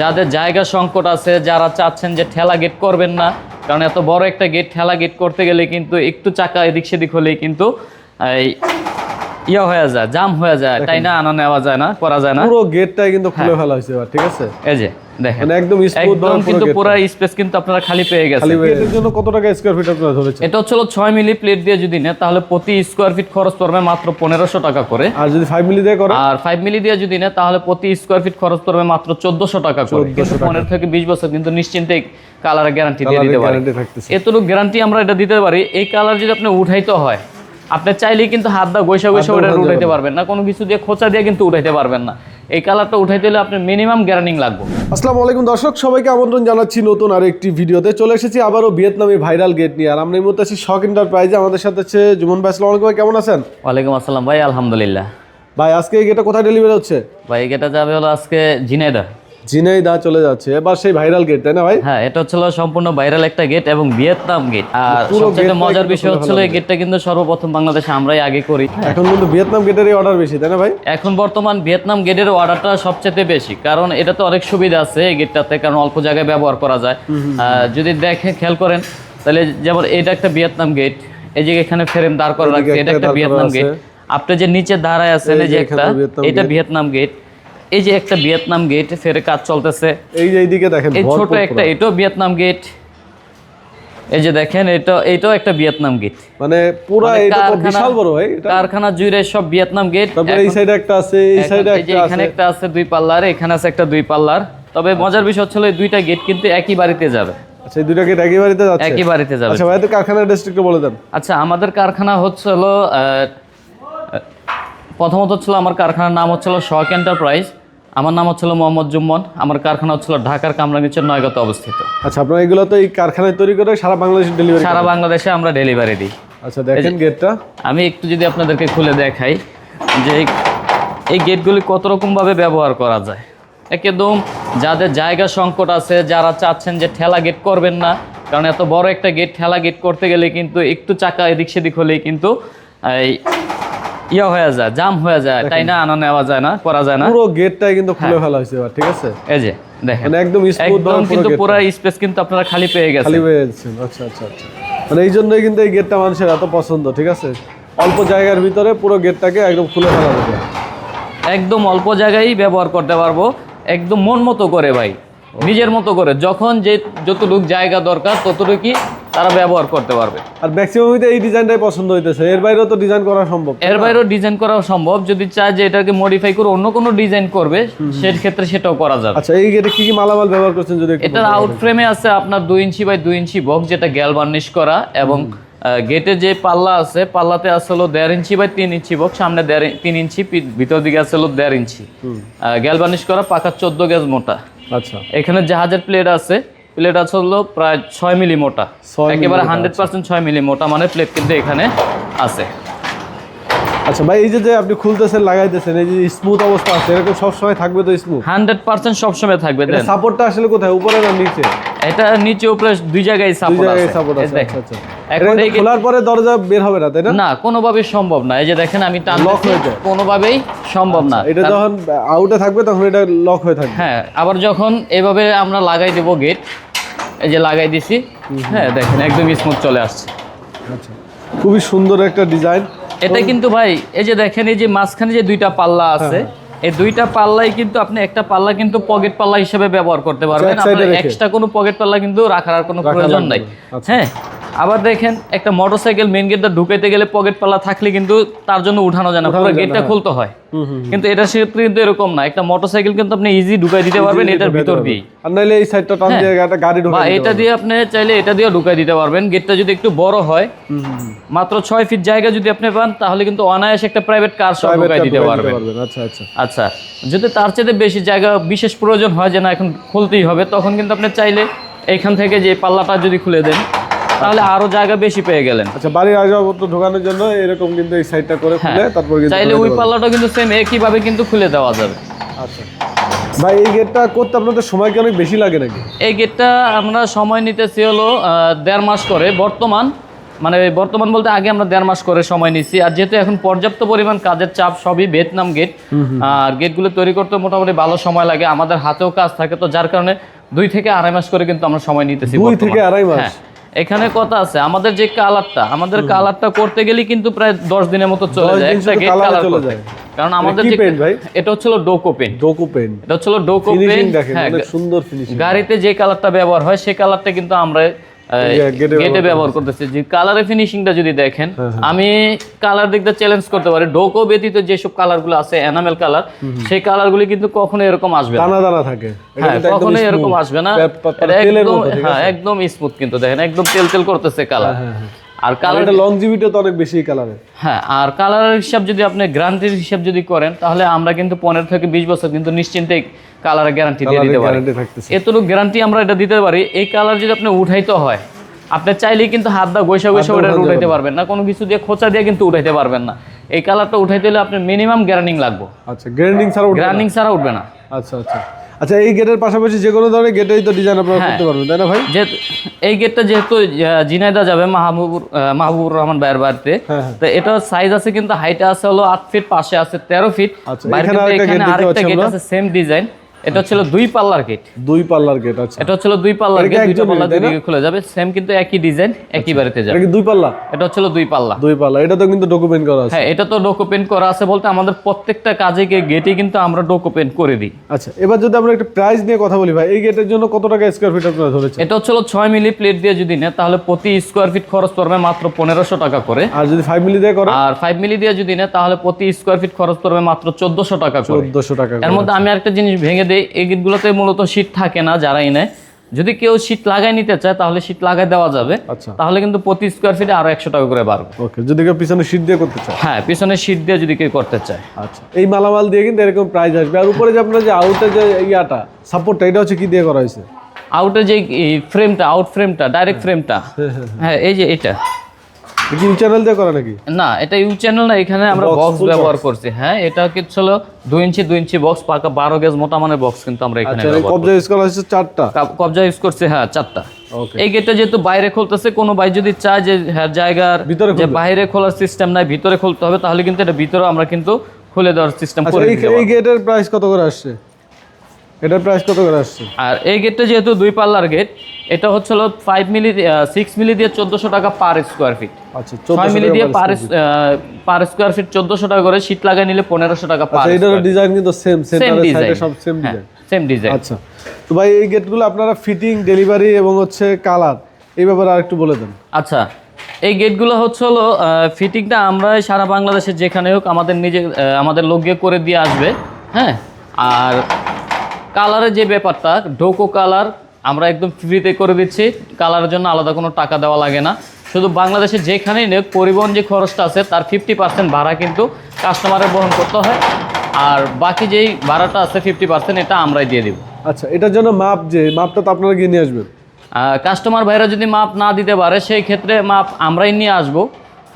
যাদের জায়গা সংকট আছে, যারা চাচ্ছেন যে ঠেলা গেট করবেন না, কারণ এত বড় একটা গেট ঠেলা গেট করতে গেলে কিন্তু একটু চাকা এদিক সেদিক হলেই কিন্তু, এই ইয়ে হয়ে যায় জাম হয়ে যায় তাই না? আনা নেওয়া যায় না করা যায় না। পুরো গেটটাই কিন্তু খুলে হ্যাঁ। ফেলা হয়েছে এবার ঠিক আছে? এই যে দেখেন। মানে একদম স্মুথ কিন্তু পুরো স্পেস কিন্তু আপনারা খালি পেয়ে গেছেন। গেটের জন্য কত টাকা স্কয়ার ফিট আপনারা ধরেছেন? এটা হচ্ছে ছয় মিলি প্লেট দিয়ে যদি নেয় তাহলে প্রতি স্কোয়ার ফিট খরচ পড়বে মাত্র পনেরোশো টাকা করে। আর যদি ফাইভ মিলি দিয়ে করে? আর ফাইভ মিলি দিয়ে যদি নেয় তাহলে প্রতি স্কোয়ার ফিট খরচ পড়বে মাত্র চোদ্দশো টাকা করে। কিন্তু থেকে বিশ বছর কিন্তু নিশ্চিন্তে কালার গ্যারান্টি দিয়ে দিতে পারি। এতটুকু গ্যারান্টি আমরা এটা দিতে পারি। এই কালার যদি আপনি উঠাইতে হয় আপনি চাইলেই কিন্তু হাত দা গৈসা গৈসা ওটা উঠাইতে পারবেন না কোনো কিছু দিয়ে খোঁচা দিয়ে কিন্তু উঠাইতে পারবেন না। এই কালারটা উঠাইতে হলে আপনার মিনিমাম গ্যারান্টিং লাগবে। আসসালামু আলাইকুম দর্শক সবাইকে আমন্ত্রণ জানাচ্ছি নতুন আর একটি ভিডিওতে। চলে এসেছি আবারও ভিয়েতনামি ভাইরাল গেট নিয়ে। আর আমরা এই মুহূর্তে আছি শখ এন্টারপ্রাইজে আমাদের সাথে আছে জুমন ভাই। আসসালামু আলাইকুম কেমন আছেন? ওয়ালাইকুম আসসালাম ভাই আলহামদুলিল্লাহ। ভাই আজকে এই গেটটা কোথায় ডেলিভারি হচ্ছে? ভাই এটা যাবে হলো আজকে ঝিনাইদা ঝিনাইদা চলে যাচ্ছে। এবার সেই ভাইরাল গেট তাই না ভাই? হ্যাঁ এটা সম্পূর্ণ ভাইরাল একটা গেট এবং ভিয়েতনাম গেট আর সবচেয়ে মজার বিষয় এই গেটটা কিন্তু সর্বপ্রথম বাংলাদেশে আমরাই আগে করি। এখন কিন্তু ভিয়েতনাম গেটেরই অর্ডার বেশি তাই না ভাই? এখন বর্তমান ভিয়েতনাম গেটের অর্ডারটা সবচেয়ে বেশি কারণ এটাতে অনেক সুবিধা আছে এই গেটটাতে কারণ অল্প জায়গায় ব্যবহার করা যায়। যদি দেখে খেয়াল করেন তাহলে যেমন এটা একটা ভিয়েতনাম গেট এই যে এখানে ফ্রেম দাঁড় করা রাখছে এটা একটা ভিয়েতনাম গেট আপনি যে নিচে দাঁড়ায় আছেন যে একটা এটা ভিয়েতনাম গেট এই যে একটা ভিয়েতনাম গেট ফেরে কাজ চলতেছে। এই যে এইদিকে দেখেন এই ছোট একটা। এটাও ভিয়েতনাম গেট এই যে দেখেন এটা এটাও একটা ভিয়েতনাম গেট মানে পুরো মানে এটা তো কারখানা- বিশাল বড় ভাই এটা কারখানা জুড়ে সব ভিয়েতনাম গেট তারপরে এই সাইডে একটা আছে এই সাইডে একটা এখানে আছে। একটা আছে দুই পাল্লার এখানে আছে একটা দুই পাল্লার। তবে মজার বিষয় হচ্ছে এই দুইটা গেট কিন্তু একই বাড়িতে যাবে। আচ্ছা এই দুইটা গেট একই বাড়িতে যাচ্ছে? একই বাড়িতে যাবে। আচ্ছা ভাই তো কারখানার ডিস্ট্রিক্টে বলে দেন। আচ্ছা আমাদের কারখানা হচ্ছে হলো আহ, প্রথমত হচ্ছিল আমার কারখানার নাম হচ্ছিল শক এন্টারপ্রাইজ। আমার নাম হচ্ছিল মোহাম্মদ জুম্মন আমার কারখানা হচ্ছিল ঢাকার কামরাঙ্গিচের নয়গতে অবস্থিত। আচ্ছা আপনারা এগুলো তো এই কারখানায় তৈরি করে সারা বাংলাদেশে ডেলিভারি সারা বাংলাদেশে আমরা ডেলিভারি দিই। আচ্ছা দেখেন গেটটা আমি একটু যদি আপনাদেরকে খুলে দেখাই যে এই- গেটগুলি কত রকমভাবে ব্যবহার করা যায়। একদম যাদের জায়গা সংকট আছে যারা চাচ্ছেন যে ঠেলা গেট করবেন না কারণ এত বড় একটা গেট ঠেলা গেট করতে গেলে কিন্তু একটু চাকা এদিক সেদিক হলেই কিন্তু এই ইয়ে হয়ে যায় জাম হয়ে যায় তাই না? আনা নেওয়া যায় না করা যায় না। পুরো গেটটাই কিন্তু খুলে হ্যাঁ। ফেলা হয়েছে এবার ঠিক আছে? এই যে দেখেন। মানে একদম স্মুথ একদম কিন্তু পুরো স্পেস কিন্তু আপনারা খালি পেয়ে গেছেন। খালি যাচ্ছে আচ্ছা আচ্ছা আচ্ছা। মানে এই জন্যই কিন্তু এই গেটটা মানুষের এত পছন্দ ঠিক আছে? অল্প জায়গার ভিতরে পুরো গেটটাকে একদম খুলে ফেলা যাবে। একদম অল্প জায়গায় ব্যবহার করতে পারব। একদম মন মতো করে ভাই নিজের মতো করে। যখন যে যতটুক জায়গা দরকার ততটুকুই তারা ব্যবহার করতে পারবে। আর ম্যাক্সিমাম এই ডিজাইনটাই পছন্দ হইতেছে। এর বাইরেও তো ডিজাইন করা সম্ভব। এর বাইরেও ডিজাইন করা সম্ভব। যদি চায় যে এটাকে মডিফাই করে অন্য কোনো ডিজাইন করবে সেক্ষেত্রে সেটাও করা যাবে। আচ্ছা এই গেটে কি কি মালামাল ব্যবহার করছেন যদি এটার আউট ফ্রেমে আছে আপনার দুই ইঞ্চি বাই দুই ইঞ্চি বক্স যেটা গ্যাল বার্নিশ করা এবং গেটে যে পাল্লা আছে পাল্লাতে আছে হলো দেড় ইঞ্চি বাই তিন ইঞ্চি বক্স সামনে দেড় তিন ইঞ্চি ভিতর দিকে আছে হলো দেড় ইঞ্চি। গ্যাল বার্নিশ করা পাকা চোদ্দ গেজ মোটা। আচ্ছা। এখানে জাহাজের প্লেট আছে। প্লেট আছে হলো প্রায় ছয় মিলি মোটা। একেবারে হান্ড্রেড পার্সেন্ট ছয় মিলি মোটা মানে প্লেট কিন্তু এখানে আছে। আচ্ছা ভাই এই যে আপনি খুলতেছেন লাগাইতেছেন এই যে স্মুথ অবস্থা আছে এরকম সব সময় থাকবে তো স্মুথ হান্ড্রেড পার্সেন্ট সবসময় থাকবে সাপোর্টটা আসলে কোথায় উপরে না নিচে? এটা নিচে উপরে দুই জায়গায় সাপোর্ট আছে। আচ্ছা আচ্ছা। এখন খোলার পরে দরজা বের হবে না তাই না? না কোনোভাবেই সম্ভব না। এই যে দেখেন আমি টান Lock হয়ে যায়। কোনোভাবেই সম্ভব না। এটা যখন আউটে থাকবে তখন এটা লক হয়ে থাকবে। হ্যাঁ আবার যখন এভাবে আমরা লাগাই দেব গেট এই যে লাগাই দিছি। হ্যাঁ দেখেন একদম স্মুথ চলে আসছে। আচ্ছা। খুবই সুন্দর একটা ডিজাইন এটা কিন্তু ভাই এই যে দেখেন এই যে মাঝখানে যে দুইটা পাল্লা আছে হ্যাঁ, এই দুইটা পাল্লাই কিন্তু আপনি একটা পাল্লা কিন্তু পকেট পাল্লা হিসেবে ব্যবহার করতে পারবেন। আপনার এক্সট্রা কোনো পকেট পাল্লা কিন্তু রাখার আর কোনো প্রয়োজন নাই। আচ্ছা। হ্যাঁ আবার দেখেন একটা মোটরসাইকেল মেন গেটটা ঢুকাইতে গেলে পকেট পাল্লা থাকলে কিন্তু তার জন্য উঠানো যায় না পুরো গেটটা। খুলতে হয়। কিন্তু এটার ক্ষেত্রে কিন্তু এরকম না একটা মোটরসাইকেল কিন্তু আপনি ইজি ঢুকাই দিতে পারবেন এটার ভিতর দিয়েই। আর নাইলে এই সাইডটা টান হ্যাঁ। দিয়ে একটা গাড়ি ঢুকে বা এটা দিয়ে আপনি চাইলে এটা দিয়ে ঢুকাই দিতে পারবেন গেটটা যদি একটু বড় হয় মাত্র ছয় ফিট জায়গা যদি আপনি পান তাহলে কিন্তু অনায়াসে একটা প্রাইভেট কার সহ ঢুকাই দিতে পারবেন। আচ্ছা আচ্ছা। আচ্ছা যদি তার চেয়ে বেশি জায়গা বিশেষ প্রয়োজন হয় যে না এখন খুলতেই হবে তখন কিন্তু আপনি চাইলে এইখান থেকে যে পাল্লাটা যদি খুলে দেন তাহলে আরও জায়গা বেশি পেয়ে গেলেন। আচ্ছা বাড়ির আসবাবপত্র ঢোকানোর জন্য এরকম কিন্তু এই সাইডটা করে খুলে হ্যাঁ। তারপর কিন্তু চাইলে ওই পাল্লাটা কিন্তু সেম একইভাবে কিন্তু খুলে দেওয়া যাবে। আচ্ছা। ভাই এই গেটটা করতে আপনাদের সময় কি অনেক বেশি লাগে নাকি? এই গেটটা আমরা সময় নিতেছি হলো দেড় মাস করে বর্তমান। মানে বর্তমান বলতে আগে আমরা দেড় মাস করে সময় নিচ্ছি আর যেহেতু এখন পর্যাপ্ত পরিমাণ কাজের চাপ সবই ভিয়েতনাম গেট আর গেটগুলো তৈরি করতে মোটামুটি ভালো সময় লাগে। আমাদের হাতেও কাজ থাকে তো যার কারণে দুই থেকে আড়াই মাস করে কিন্তু আমরা সময় নিতেছি দুই থেকে আড়াই মাস? এখানে কথা আছে আমাদের যে কালারটা আমাদের কালারটা করতে গেলে কিন্তু প্রায় দশ দিনের মতো চলে যায় একটা গেট কালার চলে যায়। কারণ আমাদের যে? এটা হচ্ছিল ডোকো পেন ডোকো পেন এটা হচ্ছিল ডোকো পেন দেখেন হ্যাঁ সুন্দর ফিনিশিং গাড়িতে যে কালারটা ব্যবহার হয় সেই কালারটা কিন্তু আমরা গেটে ব্যবহার করতেছে। যে কালারের ফিনিশিংটা যদি দেখেন হ্যাঁ, আমি কালার দিকটা চ্যালেঞ্জ করতে পারি। ডোকো ব্যতীত যেসব কালারগুলো আছে এনামেল কালার সেই কালারগুলি কিন্তু কখনো এরকম আসবে না। দানা দানা থাকে। হ্যাঁ কখনোই এরকম আসবে না। একদম হ্যাঁ একদম স্মুথ কিন্তু। দেখেন একদম তেল তেল করতেছে কালার হ্যাঁ, হ্যাঁ। আর আর কালার লংজিভিটি তো অনেক বেশি কালারে হ্যাঁ আর কালারের হিসাব যদি আপনি গ্যারান্টির হিসাব যদি করেন তাহলে আমরা কিন্তু পনেরো থেকে বিশ বছর কিন্তু নিশ্চিন্তে কালারের গ্যারান্টি দিয়ে দিতে পারি। এতটুকু গ্যারান্টি আমরা এটা দিতে পারি এই কালার যদি আপনি উঠাইতে হয় আপনি চাইলেই কিন্তু হাত দা গৈসা গৈসা ওটা উঠাইতে পারবেন না কোনো কিছু দিয়ে খোঁচা দিয়ে কিন্তু উঠাইতে পারবেন না। এই কালারটা উঠাইতে হলে আপনার মিনিমাম গ্যারান্টিং লাগবে। আচ্ছা গ্রাইন্ডিং ছাড়া গ্যারান্টিং ছাড়া উঠবে না। আচ্ছা আচ্ছা। আচ্ছা এই গেটের পাশাপাশি যে কোনো ধরনের গেটেই তো ডিজাইন আপনারা হ্যাঁ। করতে পারবেন তাই না ভাই এই গেটটা যেহেতু জিনাইদা যাবে মাহবুবুর মাহবুবুর রহমান ভাইয়ের বাড়িতে হ্যাঁ, হ্যাঁ। তো এটার সাইজ আছে কিন্তু হাইট আছে হলো আট ফিট পাশে আছে তেরো ফিট আচ্ছা, বাইরে এখানে আরেকটা গেট আছে সেম ডিজাইন এটা হচ্ছিল দুই পাল্লার গেট। দুই পাল্লার গেট আচ্ছা। এটা হচ্ছিল দুই পাল্লার গেট দুইটা পাল্লা খুলে যাবে। সেম কিন্তু একই ডিজাইন একই বাড়িতে যাবে। এটা দুই পাল্লা? এটা হচ্ছিল দুই পাল্লা। দুই পাল্লা এটা তো কিন্তু ডকুমেন্ট করা আছে। হ্যাঁ এটা তো ডকুমেন্ট করা আছে বলতে আমাদের প্রত্যেকটা কাজে গেটে কিন্তু আমরা ডকুমেন্ট করে দিই। আচ্ছা এবার যদি আমরা একটা প্রাইস নিয়ে কথা বলি ভাই এই গেটের জন্য কত টাকা স্কোয়ার ফিট আপনারা ধরেছেন? এটা হচ্ছিল ছয় মিলি প্লেট দিয়ে যদি নেয় তাহলে প্রতি স্কোয়ার ফিট খরচ পড়বে মাত্র পনেরোশো টাকা করে। আর যদি ফাইভ মিলি দিয়ে করে আর ফাইভ মিলি দিয়ে যদি নেয় তাহলে প্রতি স্কোয়ার ফিট খরচ পড়বে মাত্র চোদ্দশো টাকা করে। চোদ্দশো টাকা এর মধ্যে আমি একটা জিনিস ভেঙে দিই এই গিটগুলোতে মূলত শীত থাকে না যারাই নেয় যদি কেউ শীত লাগাই নিতে চায় তাহলে শীত লাগাই দেওয়া যাবে। আচ্ছা। তাহলে কিন্তু প্রতি স্কোয়ার ফিটে আরও একশো টাকা করে বাড়বে। ওকে যদি কেউ পিছনে শীট দিয়ে করতে চায়? হ্যাঁ পিছনে শীত দিয়ে যদি কেউ করতে চায়। আচ্ছা এই মালামাল দিয়ে কিন্তু এরকম প্রাইস আসবে। আর উপরে যে আপনার যে আউটের যে ইয়াটা সাপোর্টটা এটা হচ্ছে কি দিয়ে করা হয়েছে? আউটের যে ফ্রেমটা আউট ফ্রেমটা ডাইরেক্ট ফ্রেমটা হ্যাঁ এই যে এটা। এটা কি চ্যানেল দিয়ে করা নাকি? না এটা ইউ চ্যানেল না এখানে আমরা বক্স ব্যবহার করছি। হ্যাঁ এটা কিছু হলো দুই ইঞ্চি দুই ইঞ্চি বক্স পাকা বারো গেজ মোটা মানের বক্স কিন্তু আমরা এখানে ব্যবহার কবজা ইউজ করা হয়েছে চারটা? কবজা ইউজ করছে হ্যাঁ চারটা। এই গেটটা যেহেতু বাইরে খুলতেছে কোনো ভাই যদি চায় যে হ্যাঁ জায়গার যে বাইরে খোলার সিস্টেম নাই ভিতরে খুলতে হবে তাহলে কিন্তু এটা ভিতরে আমরা কিন্তু খুলে দেওয়ার সিস্টেম আচ্ছা করে এই গেটের প্রাইস কত করে আসছে? এটার প্রাইস কত করে আসছে? আর এই গেটটা যেহেতু দুই পাল্লার গেট এটা হচ্ছে হলো ফাইভ মিলি সিক্স মিলি দিয়ে চোদ্দশো টাকা পার স্কোয়ার ফিট আচ্ছা ছয় মিলি দিয়ে পার পার স্কোয়ার ফিট চোদ্দশো টাকা করে শীত লাগাই নিলে পনেরোশো টাকা পার আচ্ছা এটার ডিজাইন কিন্তু সেম সেম ডিজাইন সাইডে সব সেম ডিজাইন সেম ডিজাইন আচ্ছা তো ভাই এই গেটগুলো আপনারা ফিটিং ডেলিভারি এবং হচ্ছে কালার এই ব্যাপারে আরেকটু বলে দেন। আচ্ছা এই গেটগুলো হচ্ছে হলো ফিটিংটা আমরা সারা বাংলাদেশে যেখানে হোক আমাদের নিজে আমাদের লোক গিয়ে করে দিয়ে আসবে হ্যাঁ? আর কালারের যে ব্যাপারটা ডোকো কালার আমরা একদম ফ্রিতে করে দিচ্ছি। কালারের জন্য আলাদা কোনো টাকা দেওয়া লাগে না। শুধু বাংলাদেশে যেখানেই নেক পরিবহন যে খরচটা আছে তার ফিফটি পার্সেন্ট ভাড়া কিন্তু কাস্টমারের বহন করতে হয়। আর বাকি যেই ভাড়াটা আছে ফিফটি পার্সেন্ট এটা আমরাই দিয়ে দিব। আচ্ছা এটার জন্য মাপ যে মাপটা তো আপনারা গিয়ে নিয়ে আসবেন। কাস্টমার ভাইরা যদি মাপ না দিতে পারে সেই ক্ষেত্রে মাপ আমরাই নিয়ে আসব।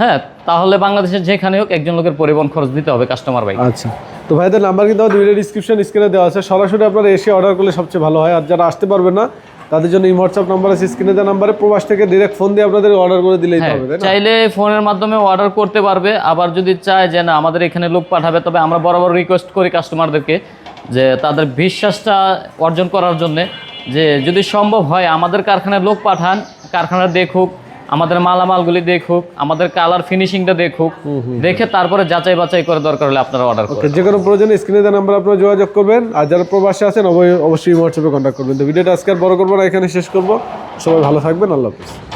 হ্যাঁ তাহলে বাংলাদেশের যেখানে হোক একজন লোকের পরিবহন খরচ দিতে হবে কাস্টমার ভাই আচ্ছা। তো ভাইদের নাম্বার কিন্তু আমার ভিডিও ডিসক্রিপশন স্ক্রিনে দেওয়া আছে। সরাসরি আপনারা এসে অর্ডার করলে সবচেয়ে ভালো হয়। আর যারা আসতে পারবেন না তাদের জন্য এই হোয়াটসঅ্যাপ নাম্বার আছে স্ক্রিনে দেওয়া নাম্বারে। প্রবাস থেকে ডিরেক্ট ফোন দিয়ে আপনাদের অর্ডার করে দিলেই হ্যাঁ হবে চাইলে ফোনের মাধ্যমে অর্ডার করতে পারবে। আবার যদি চায় যে না আমাদের এখানে লোক পাঠাবে তবে আমরা বরাবর রিকোয়েস্ট করি কাস্টমারদেরকে যে তাদের বিশ্বাসটা অর্জন করার জন্যে যে যদি সম্ভব হয় আমাদের কারখানায় লোক পাঠান কারখানা দেখুক আমাদের মালামালগুলি দেখুক আমাদের কালার ফিনিশিংটা দেখুক দেখে তারপরে যাচাই বাছাই করে দরকার হলে আপনারা অর্ডার করুন যে কোনো প্রয়োজনে স্ক্রিনে দেওয়া নাম্বার আপনারা যোগাযোগ করবেন আর যারা প্রবাসে আছেন অবশ্যই অবশ্যই হোয়াটসঅ্যাপে কন্ট্যাক্ট করবেন। তো ভিডিওটা আজকে আর বড় করব না এখানে শেষ করব। সবাই ভালো থাকবেন আল্লাহ হাফিজ।